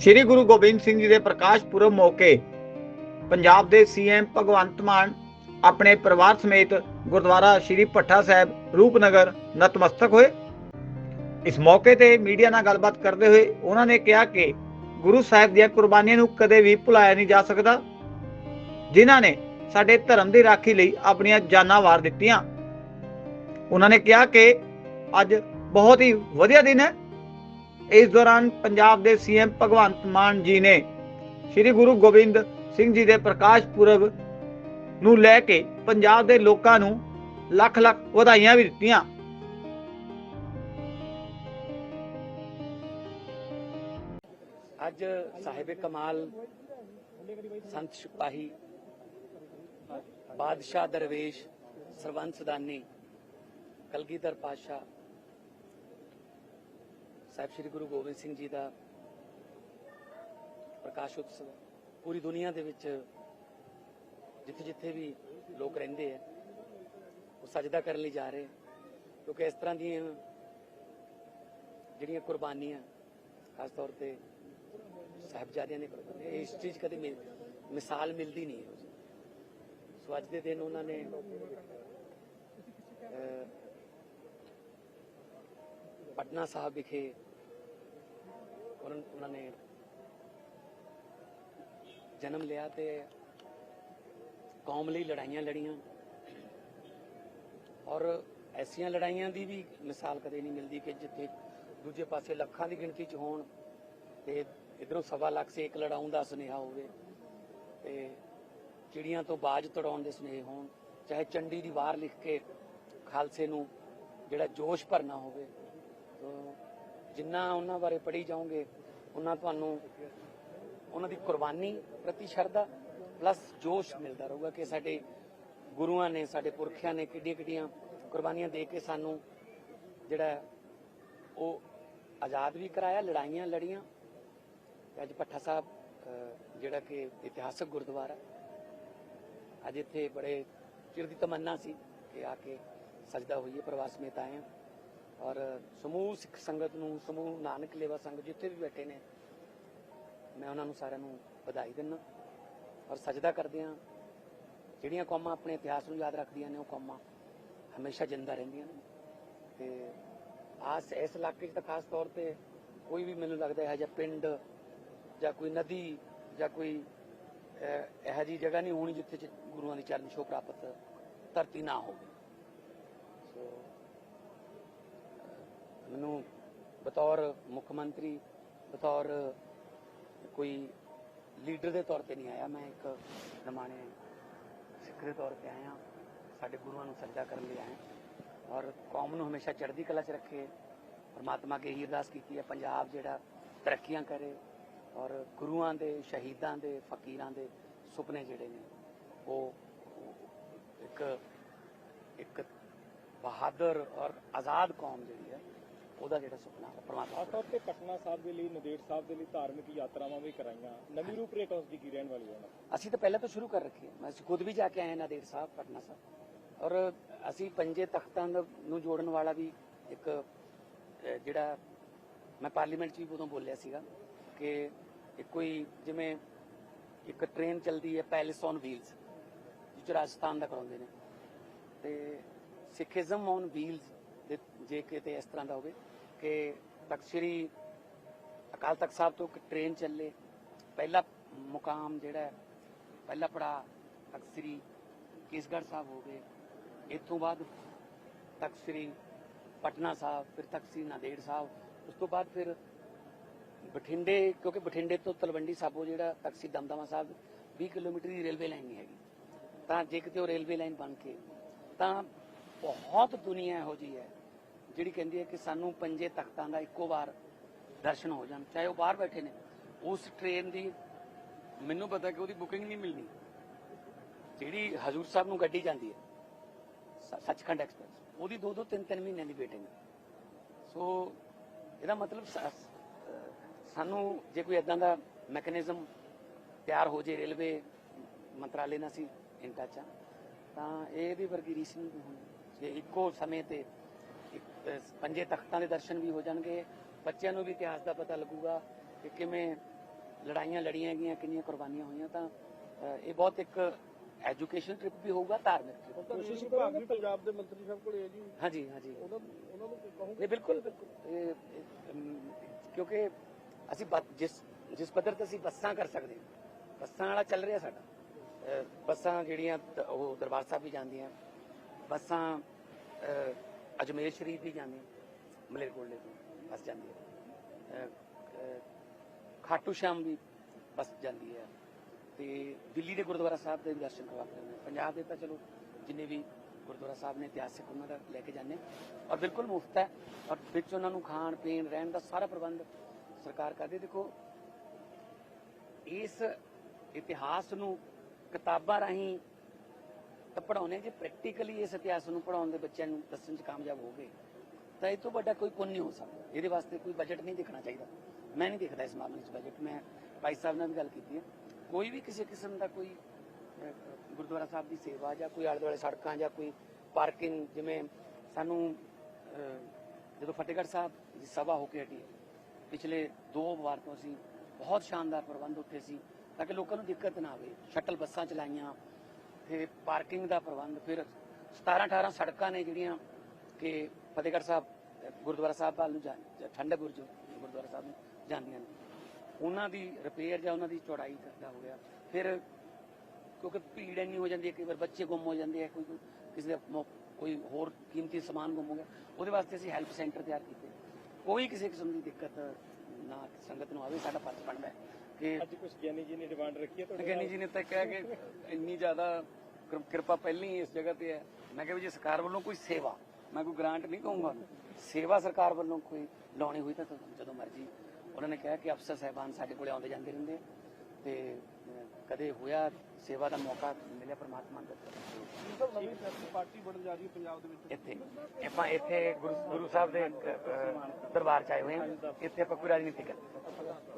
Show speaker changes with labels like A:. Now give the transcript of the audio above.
A: ਸ੍ਰੀ ਗੁਰੂ ਗੋਬਿੰਦ ਸਿੰਘ ਜੀ ਦੇ ਪ੍ਰਕਾਸ਼ ਪੁਰਬ ਮੌਕੇ ਪੰਜਾਬ ਦੇ ਸੀਐਮ ਭਗਵੰਤ ਮਾਨ ਆਪਣੇ ਪਰਿਵਾਰ ਸਮੇਤ ਗੁਰਦੁਆਰਾ ਸ੍ਰੀ ਭੱਠਾ ਸਾਹਿਬ, ਰੂਪਨਗਰ ਨਤਮਸਤਕ ਹੋਏ। ਇਸ ਮੌਕੇ ਤੇ ਮੀਡੀਆ ਨਾਲ ਗੱਲਬਾਤ ਕਰਦੇ ਹੋਏ ਉਹਨਾਂ ਨੇ ਕਿਹਾ ਕਿ ਗੁਰੂ ਸਾਹਿਬ ਦੀਆਂ ਕੁਰਬਾਨੀਆਂ ਨੂੰ ਕਦੇ ਵੀ ਭੁਲਾਇਆ ਨਹੀਂ ਜਾ ਸਕਦਾ, ਜਿਨ੍ਹਾਂ ਨੇ ਸਾਡੇ ਧਰਮ ਦੀ ਰਾਖੀ ਲਈ ਆਪਣੀਆਂ ਜਾਨਾਂ ਵਾਰ ਦਿੱਤੀਆਂ। ਉਹਨਾਂ ਨੇ ਕਿਹਾ ਕਿ ਅੱਜ ਬਹੁਤ ਹੀ ਵਧੀਆ ਦਿਨ ਹੈ। ਇਸ ਦੌਰਾਨ ਪੰਜਾਬ ਦੇ ਸੀਐਮ ਭਗਵੰਤ ਮਾਨ ਜੀ ਨੇ ਸ੍ਰੀ ਗੁਰੂ ਗੋਬਿੰਦ ਸਿੰਘ ਜੀ ਦੇ ਪ੍ਰਕਾਸ਼ ਪੁਰਬ ਨੂੰ ਲੈ ਕੇ ਪੰਜਾਬ ਦੇ ਲੋਕਾਂ ਨੂੰ ਲੱਖ ਲੱਖ ਵਧਾਈਆਂ ਵੀ ਦਿੱਤੀਆਂ।
B: ਅੱਜ ਸਾਹਿਬ ਕਮਾਲ ਸੰਤ ਸਿਪਾਹੀ ਬਾਦਸ਼ਾਹ ਦਰਵੇਸ਼ ਸਰਵੰਤ ਸਦਾਨੀ ਕਲਗੀਧਰ ਪਾਸ਼ਾ ਸਾਹਿਬ ਸ੍ਰੀ ਗੁਰੂ ਗੋਬਿੰਦ ਸਿੰਘ ਜੀ ਦਾ ਪ੍ਰਕਾਸ਼ ਉਤਸਵ ਪੂਰੀ ਦੁਨੀਆ ਦੇ ਵਿੱਚ ਜਿੱਥੇ ਜਿੱਥੇ ਵੀ ਲੋਕ ਰਹਿੰਦੇ ਆ, ਉਹ ਸਜਦਾ ਕਰਨ ਲਈ ਜਾ ਰਹੇ ਕਿਉਂਕਿ ਇਸ ਤਰ੍ਹਾਂ ਦੀਆਂ ਜਿਹੜੀਆਂ ਕੁਰਬਾਨੀਆਂ, ਖਾਸ ਤੌਰ ਤੇ ਸਾਹਿਬਜ਼ਾਦਿਆਂ ਨੇ ਕੁਰਬਾਨੀਆਂ ਇਸ ਚੀਜ਼ ਕਦੇ ਮਿਲ- ਮਿਸਾਲ ਮਿਲਦੀ ਨਹੀਂ ਸੋ ਅੱਜ ਦੇ ਦਿਨ ਉਹਨਾਂ ਨੇ ਪਟਨਾ ਸਾਹਿਬ ਵਿਖੇ ਉਹਨਾਂ ਨੇ ਜਨਮ ਲਿਆ ਤੇ ਕੌਮ ਲਈ ਲੜਾਈਆਂ ਲੜੀਆਂ। ਔਰ ਐਸੀਆਂ ਲੜਾਈਆਂ ਦੀ ਵੀ ਮਿਸਾਲ ਕਦੇ ਨਹੀਂ ਮਿਲਦੀ ਕਿ ਜਿੱਥੇ ਦੂਜੇ ਪਾਸੇ ਲੱਖਾਂ ਦੀ ਗਿਣਤੀ 'ਚ ਹੋਣ ਤੇ ਇਧਰੋਂ ਸਵਾ ਲੱਖ ਸੇ ਇੱਕ ਲੜਾਉਣ ਦਾ ਸੁਨੇਹਾ ਹੋਵੇ ਤੇ ਚਿੜੀਆਂ ਤੋਂ ਬਾਜ ਤੜਾਉਣ ਦੇ ਸੁਨੇਹੇ ਹੋਣ, ਚਾਹੇ ਚੰਡੀ ਦੀ ਵਾਰ ਲਿਖ ਕੇ ਖਾਲਸੇ ਨੂੰ ਜਿਹੜਾ ਜੋਸ਼ ਭਰਨਾ ਹੋਵੇ ਜਿੰਨਾ ਉਹਨਾਂ ਬਾਰੇ ਪੜ੍ਹੀ ਜਾਓਗੇ, ਉਹਨਾਂ ਤੁਹਾਨੂੰ ਉਹਨਾਂ ਦੀ ਕੁਰਬਾਨੀ ਪ੍ਰਤੀ ਸ਼ਰਧਾ ਪਲੱਸ ਜੋਸ਼ ਮਿਲਦਾ ਰਹੂਗਾ ਕਿ ਸਾਡੇ ਗੁਰੂਆਂ ਨੇ, ਸਾਡੇ ਪੁਰਖਿਆਂ ਨੇ ਕਿੱਡੀਆਂ ਕਿੱਡੀਆਂ ਕੁਰਬਾਨੀਆਂ ਦੇ ਕੇ ਸਾਨੂੰ ਜਿਹੜਾ ਉਹ ਆਜ਼ਾਦ ਵੀ ਕਰਾਇਆ, ਲੜਾਈਆਂ ਲੜੀਆਂ। ਤੇ ਅੱਜ ਭੱਠਾ ਸਾਹਿਬ ਜਿਹੜਾ ਕਿ ਇਤਿਹਾਸਕ ਗੁਰਦੁਆਰਾ ਅੱਜ ਇੱਥੇ ਬੜੇ ਚਿਰ ਦੀ ਤਮੰਨਾ ਸੀ ਕਿ ਆ ਕੇ ਸਜਦਾ ਹੋਈਏ, ਪ੍ਰਵਾਸ ਸਮੇਤ ਆਏ ਹਾਂ। ਔਰ ਸਮੂਹ ਸਿੱਖ ਸੰਗਤ ਨੂੰ, ਸਮੂਹ ਨਾਨਕ ਲੇਵਾ ਸੰਗਤ ਜਿੱਥੇ ਵੀ ਬੈਠੇ ਨੇ, ਮੈਂ ਉਹਨਾਂ ਨੂੰ ਸਾਰਿਆਂ ਨੂੰ ਵਧਾਈ ਦਿੰਦਾ ਔਰ ਸਜਦਾ ਕਰਦੇ ਹਾਂ। ਜਿਹੜੀਆਂ ਕੌਮਾਂ ਆਪਣੇ ਇਤਿਹਾਸ ਨੂੰ ਯਾਦ ਰੱਖਦੀਆਂ ਨੇ, ਉਹ ਕੌਮਾਂ ਹਮੇਸ਼ਾ ਜਿੰਦਾ ਰਹਿੰਦੀਆਂ ਨੇ। ਤੇ ਆਸ ਇਸ ਇਲਾਕੇ 'ਚ ਤਾਂ ਖਾਸ ਤੌਰ ਤੇ ਕੋਈ ਵੀ ਮੈਨੂੰ ਲੱਗਦਾ ਹੈ ਜਿਹਾ ਪਿੰਡ ਜਾਂ ਕੋਈ ਨਦੀ ਜਾਂ ਕੋਈ ਇਹੋ ਜਿਹੀ ਜਗ੍ਹਾ ਨਹੀਂ ਹੋਣੀ ਜਿੱਥੇ ਚ ਗੁਰੂਆਂ ਦੀ ਚਰਨ ਛੋਹ ਪ੍ਰਾਪਤ ਧਰਤੀ ਨਾ ਹੋਵੇ। ਸੋ ਮੈਨੂੰ ਬਤੌਰ ਮੁੱਖ ਮੰਤਰੀ, ਬਤੌਰ ਕੋਈ ਲੀਡਰ ਦੇ ਤੌਰ ਤੇ ਨਹੀਂ ਆਇਆ। ਮੈਂ ਇੱਕ ਨਮਾਣੇ ਸਿੱਖ ਦੇ ਤੌਰ ਤੇ ਆਇਆ। ਸਾਡੇ ਗੁਰੂਆਂ ਨੂੰ ਸਜਦਾ ਕਰਨ ਲਈ ਆਇਆ। ਔਰ ਕੌਮ ਨੂੰ ਹਮੇਸ਼ਾ ਚੜ੍ਹਦੀ ਕਲਾ 'ਚ ਰੱਖੇ। ਪਰਮਾਤਮਾ ਅੱਗੇ ਹੀ ਅਰਦਾਸ ਕੀਤੀ ਹੈ। ਪੰਜਾਬ ਜਿਹੜਾ ਤਰੱਕੀਆਂ ਕਰੇ ਔਰ ਗੁਰੂਆਂ ਦੇ, ਸ਼ਹੀਦਾਂ ਦੇ, ਫਕੀਰਾਂ ਦੇ ਸੁਪਨੇ ਜਿਹੜੇ ਨੇ, ਉਹ ਇੱਕ ਇੱਕ ਬਹਾਦਰ ਔਰ ਆਜ਼ਾਦ ਕੌਮ ਜਿਹੜੀ ਹੈ ਉਹਦਾ ਜਿਹੜਾ ਸੁਪਨਾ ਉਹ ਪਰਮਾਤਮਾ
C: ਤੌਰ ਤੇ ਪਟਨਾ ਸਾਹਿਬ ਦੇ ਲਈ ਨਦੇੜ ਸਾਹਿਬ ਦੇ ਲਈ ਧਾਰਮਿਕ ਯਾਤਰਾਵਾਂ ਵੀ ਕਰਾਈਆਂ। ਨਵੀਂ ਰੂਪਰੇਖਾ ਉਸ ਦੀ ਕੀ ਰਹਿਣ ਵਾਲੀ ਹੈ
B: ਅਸੀਂ ਤਾਂ ਪਹਿਲਾਂ ਤੋਂ ਸ਼ੁਰੂ ਕਰ ਰੱਖੀ ਹੈ। ਮੈਂ ਅਸੀਂ ਖੁਦ ਵੀ ਜਾ ਕੇ ਆਏ ਹਾਂ ਨਾਂਦੇੜ ਸਾਹਿਬ ਪਟਨਾ ਸਾਹਿਬ। ਔਰ ਅਸੀਂ ਪੰਜੇ ਤਖਤਾਂ ਨੂੰ ਜੋੜਨ ਵਾਲਾ ਵੀ ਇੱਕ ਜਿਹੜਾ ਮੈਂ ਪਾਰਲੀਮੈਂਟ 'ਚ ਵੀ ਉਦੋਂ ਬੋਲਿਆ ਸੀਗਾ ਕਿ ਇੱਕ ਕੋਈ ਜਿਵੇਂ ਇੱਕ ਟ੍ਰੇਨ ਚੱਲਦੀ ਹੈ ਪੈਲੇਸ ਔਨ ਵੀਲਸ ਜਿਹ ਰਾਜਸਥਾਨ ਦਾ ਕਰਾਉਂਦੇ ਨੇ। ਤੇ ਸਿੱਖੀਜ਼ਮ ਔਨ ਵੀਲਸ ਜੇ ਕਿਤੇ ਇਸ ਤਰ੍ਹਾਂ ਦਾ ਹੋਵੇ ਕਿ ਤਖਤ ਸ੍ਰੀ ਅਕਾਲ ਤਖਤ ਸਾਹਿਬ ਤੋਂ ਇੱਕ ਟ੍ਰੇਨ ਚੱਲੇ। ਪਹਿਲਾ ਮੁਕਾਮ ਜਿਹੜਾ ਪਹਿਲਾ ਪੜਾ ਤਖਤ ਸ੍ਰੀ ਕੇਸਗੜ੍ਹ ਸਾਹਿਬ ਹੋ ਗਏ। ਇਤੋਂ ਬਾਅਦ ਤਖਤ ਸ੍ਰੀ ਪਟਨਾ ਸਾਹਿਬ, ਫਿਰ ਤਖਤ ਸ੍ਰੀ ਨਾਂਦੇੜ ਸਾਹਿਬ। ਉਸ ਤੋਂ ਬਾਅਦ ਫਿਰ ਬਠਿੰਡੇ, ਕਿਉਂਕਿ ਬਠਿੰਡੇ ਤੋਂ ਤਲਵੰਡੀ ਸਾਬੋ ਜਿਹੜਾ ਤਖਤ ਸ੍ਰੀ ਦਮਦਮਾ ਸਾਹਿਬ 20 ਕਿਲੋਮੀਟਰ ਦੀ ਰੇਲਵੇ ਲਾਈਨ ਨਹੀਂ ਹੈਗੀ। ਤਾਂ ਜੇ ਕਿਤੇ ਉਹ ਰੇਲਵੇ ਲਾਈਨ ਬਣ ਕੇ, ਤਾਂ ਬਹੁਤ ਦੁਨੀਆ ਇਹੋ ਜੀ ਹੈ, ਜਿਹੜੀ ਕਹਿੰਦੀ ਹੈ ਕਿ ਸਾਨੂੰ ਪੰਜੇ ਤਖਤਾਂ ਦਾ ਇੱਕੋ ਵਾਰ ਦਰਸ਼ਨ ਹੋ ਜਾਣ, ਚਾਹੇ ਉਹ ਬਾਹਰ ਬੈਠੇ ਨੇ। ਉਸ ਟ੍ਰੇਨ ਦੀ ਮੈਨੂੰ ਪਤਾ ਕਿ ਉਹਦੀ ਬੁਕਿੰਗ ਨਹੀਂ ਮਿਲਣੀ। ਜਿਹੜੀ ਹਜੂਰ ਸਾਹਿਬ ਨੂੰ ਗੱਡੀ ਜਾਂਦੀ ਹੈ ਸੱਚਖੰਡ ਐਕਸਪ੍ਰੈਸ ਉਹਦੀ ਦੋ ਦੋ ਤਿੰਨ ਤਿੰਨ ਮਹੀਨਿਆਂ ਦੀ ਵੇਟਿੰਗ ਸੋ ਇਹਦਾ ਮਤਲਬ ਸਾਨੂੰ ਜੇ ਕੋਈ ਇਦਾਂ ਦਾ ਮੈਕੈਨਿਜ਼ਮ ਤਿਆਰ ਹੋ ਜੇ ਰੇਲਵੇ ਮੰਤਰਾਲੇ ਨਾਲ ਸੀ ਇਨ ਟੱਚ ਆ ਤਾਂ ਇਹ ਇਹਦੀ ਵਰਗੀ ਰੀਸਨਿੰਗ ਹੋਣੀ। ਜੇ ਇੱਕੋ ਸਮੇਂ ਤੇ ਪੰਜੇ ਤਖਤਾਂ ਦੇ ਦਰਸ਼ਨ ਵੀ ਹੋ ਜਾਣਗੇ ਬੱਚਿਆਂ ਨੂੰ ਵੀ ਇਤਿਹਾਸ ਦਾ ਪਤਾ ਲੱਗੂਗਾ ਕਿ ਕਿਵੇਂ ਲੜਾਈਆਂ ਲੜੀਆਂ ਗਈਆਂ ਕਿੰਨੀਆਂ ਕੁਰਬਾਨੀਆਂ ਹੋਈਆਂ ਤਾਂ ਇਹ ਬਹੁਤ ਇੱਕ ਐਜੂਕੇਸ਼ਨ ਟ੍ਰਿਪ ਵੀ ਹੋਊਗਾ ਧਾਰਮਿਕ ਟ੍ਰਿਪ।
C: ਕੋਸ਼ਿਸ਼ ਕਰੋਗੇ ਪੰਜਾਬ ਦੇ ਮੰਤਰੀ ਸਾਹਿਬ ਕੋਲ ਹੈ ਜੀ।
B: ਹਾਂਜੀ ਹਾਂਜੀ।
C: ਉਹਨਾਂ ਉਹਨਾਂ ਨੂੰ ਕਹੋਗੇ?
B: ਨਹੀਂ ਬਿਲਕੁਲ ਕਿਉਂਕਿ ਅਸੀਂ ਜਿਸ ਜਿਸ ਪੱਧਰ ਤੇ ਅਸੀਂ ਬੱਸਾਂ ਕਰ ਸਕਦੇ ਹਾਂ ਬੱਸਾਂ ਵਾਲਾ ਚੱਲ ਰਿਹਾ ਸਾਡਾ। ਬੱਸਾਂ ਜਿਹੜੀਆਂ ਉਹ ਦਰਬਾਰ ਸਾਹਿਬ ਵੀ ਜਾਂਦੀਆਂ। ਬੱਸਾਂ ਅਜਮੇਰ ਸ਼ਰੀਫ ਵੀ ਜਾਂਦੀਆਂ ਮਲੇਰਕੋਟਲੇ ਤੋਂ ਬੱਸ ਜਾਂਦੀ ਹੈ। ਖਾਟੂ ਸ਼ਾਮ ਵੀ ਬੱਸ ਜਾਂਦੀ ਹੈ। ਤੇ ਦਿੱਲੀ ਦੇ ਗੁਰਦੁਆਰਾ ਸਾਹਿਬ ਦੇ ਵੀ ਦਰਸ਼ਨ ਕਰਵਾ ਕੇ ਪੰਜਾਬ ਦੇ ਤਾਂ ਚਲੋ, ਜਿੰਨੇ ਵੀ ਗੁਰਦੁਆਰਾ ਸਾਹਿਬ ਨੇ ਇਤਿਹਾਸਿਕ ਉਹਨਾਂ ਦਾ ਲੈ ਕੇ ਜਾਂਦੇ ਔਰ ਬਿਲਕੁਲ ਮੁਫਤ ਹੈ। ਔਰ ਵਿੱਚ ਉਹਨਾਂ ਨੂੰ ਖਾਣ, ਪੀਣ, ਰਹਿਣ ਦਾ ਸਾਰਾ ਪ੍ਰਬੰਧ ਸਰਕਾਰ ਕਰਦੀ ਦੇਖੋ, ਇਸ ਇਤਿਹਾਸ ਨੂੰ ਕਿਤਾਬਾਂ ਰਾਹੀਂ ਤਾਂ ਪੜਾਉਣੇ ਜੇ ਪ੍ਰੈਕਟੀਕਲੀ ਇਸ ਇਤਿਹਾਸ ਨੂੰ ਪੜਾਉਣ ਦੇ ਬੱਚਿਆਂ ਨੂੰ ਦੱਸਣ 'ਚ ਕਾਮਯਾਬ ਹੋ ਗਏ, ਤਾਂ ਇਹ ਤੋਂ ਵੱਡਾ ਕੋਈ ਪੁੰਨ ਨਹੀਂ ਹੋ ਸਕਦਾ। ਇਹਦੇ ਵਾਸਤੇ ਕੋਈ ਬਜਟ ਨਹੀਂ ਦੇਖਣਾ ਚਾਹੀਦਾ। ਮੈਂ ਨਹੀਂ ਦੇਖਦਾ ਇਸ ਮਾਮਲੇ 'ਚ ਬਜਟ ਮੈਂ ਭਾਈ ਸਾਹਿਬ ਨਾਲ ਵੀ ਗੱਲ ਕੀਤੀ ਹੈ। ਕੋਈ ਵੀ ਕਿਸੇ ਕਿਸਮ ਦਾ ਕੋਈ ਗੁਰਦੁਆਰਾ ਸਾਹਿਬ ਦੀ ਸੇਵਾ ਜਾਂ ਕੋਈ ਆਲੇ ਦੁਆਲੇ ਸੜਕਾਂ ਜਾਂ ਕੋਈ ਪਾਰਕਿੰਗ ਜਿਵੇਂ ਸਾਨੂੰ ਜਦੋਂ ਫਤਿਹਗੜ੍ਹ ਸਾਹਿਬ ਦੀ ਸਭਾ ਹੋ ਕੇ ਹਟੀ, ਪਿਛਲੇ ਦੋ ਵਾਰ ਤੋਂ ਅਸੀਂ ਬਹੁਤ ਸ਼ਾਨਦਾਰ ਪ੍ਰਬੰਧ ਉੱਥੇ ਸੀ, ਤਾਂ ਕਿ ਲੋਕਾਂ ਨੂੰ ਦਿੱਕਤ ਨਾ ਆਵੇ। ਸ਼ਟਲ ਬੱਸਾਂ ਚਲਾਈਆਂ ਫਿਰ ਪਾਰਕਿੰਗ ਦਾ ਪ੍ਰਬੰਧ ਫਿਰ 17 18 ਸੜਕਾਂ ਨੇ ਜਿਹੜੀਆਂ ਕਿ ਫਤਿਹਗੜ੍ਹ ਸਾਹਿਬ, ਗੁਰਦੁਆਰਾ ਸਾਹਿਬ ਵੱਲ ਨੂੰ ਜਾਂ ਜਾਂ ਠੰਡੇ ਬੁਰਜ ਗੁਰਦੁਆਰਾ ਸਾਹਿਬ ਨੂੰ ਜਾਂਦੀਆਂ ਨੇ। ਉਹਨਾਂ ਦੀ ਰਿਪੇਅਰ ਜਾਂ ਉਹਨਾਂ ਦੀ ਚੌੜਾਈ ਦਾ ਹੋ ਗਿਆ। ਫਿਰ ਕਿਉਂਕਿ ਭੀੜ ਇੰਨੀ ਹੋ ਜਾਂਦੀ ਹੈ, ਕਈ ਵਾਰ ਬੱਚੇ ਗੁੰਮ ਹੋ ਜਾਂਦੇ ਆ, ਕੋਈ ਕਿਸੇ ਦਾ ਕੋਈ ਹੋਰ ਕੀਮਤੀ ਸਮਾਨ ਗੁੰਮ ਹੋ ਗਿਆ। ਉਹਦੇ ਵਾਸਤੇ ਅਸੀਂ ਹੈਲਪ ਸੈਂਟਰ ਤਿਆਰ ਕੀਤੇ। ਕੋਈ ਕਿਸੇ ਕਿਸਮ ਦੀ ਦਿੱਕਤ ਨਾ, ਸੰਗਤ ਨੂੰ ਆਵੇ, ਸਾਡਾ ਫਰਜ਼ ਬਣਦਾ ਹੈ। ਕਿ
C: ਅੱਜ ਕੁਝ ਗਿਆਨੀ ਜੀ ਨੇ ਡਿਮਾਂਡ ਰੱਖੀ ਹੈ ਤੁਹਾਡੇ
B: ਗਿਆਨੀ ਜੀ ਨੇ ਤਾਂ ਕਿਹਾ ਕਿ ਇੰਨੀ ਜ਼ਿਆਦਾ ਕਿਰ- ਕਿਰਪਾ ਪਹਿਲਾਂ ਹੀ ਇਸ ਜਗ੍ਹਾ ਤੇ ਹੈ। ਮੈਂ ਕਿਹਾ ਵੀ ਜੇ ਸਰਕਾਰ ਵੱਲੋਂ ਕੋਈ ਸੇਵਾ ਮੈਂ ਕੋਈ ਗ੍ਰਾਂਟ ਨਹੀਂ ਕਹੂੰਗਾ। ਸੇਵਾ ਸਰਕਾਰ ਵੱਲੋਂ ਕੋਈ ਲਾਉਣੀ ਹੋਈ ਤਾਂ ਜਦੋਂ ਮਰਜ਼ੀ। ਉਹਨਾਂ ਨੇ ਕਿਹਾ ਕਿ ਅਫਸਰ ਸਾਹਿਬਾਨ ਸਾਡੇ ਕੋਲੇ ਆਉਂਦੇ ਜਾਂਦੇ ਰਹਿੰਦੇ ਤੇ ਕਦੇ ਹੋਇਆ ਸੇਵਾ ਦਾ ਮੌਕਾ ਮਿਲਿਆ ਪ੍ਰਮਾਤਮਾ ਦਾ
C: ਪਾਰਟੀ ਬਣਨ ਜਾ ਰਹੀ ਹੈ ਪੰਜਾਬ ਦੇ ਵਿੱਚ।
B: ਇੱਥੇ ਆਪਾਂ ਇੱਥੇ ਗੁਰੂ ਸਾਹਿਬ ਦੇ ਦਰਬਾਰ ਚ ਆਏ ਹੋਏ ਹਾਂ। ਇੱਥੇ ਆਪਾਂ ਕੋਈ ਰਾਜਨੀਤੀ ਕਰ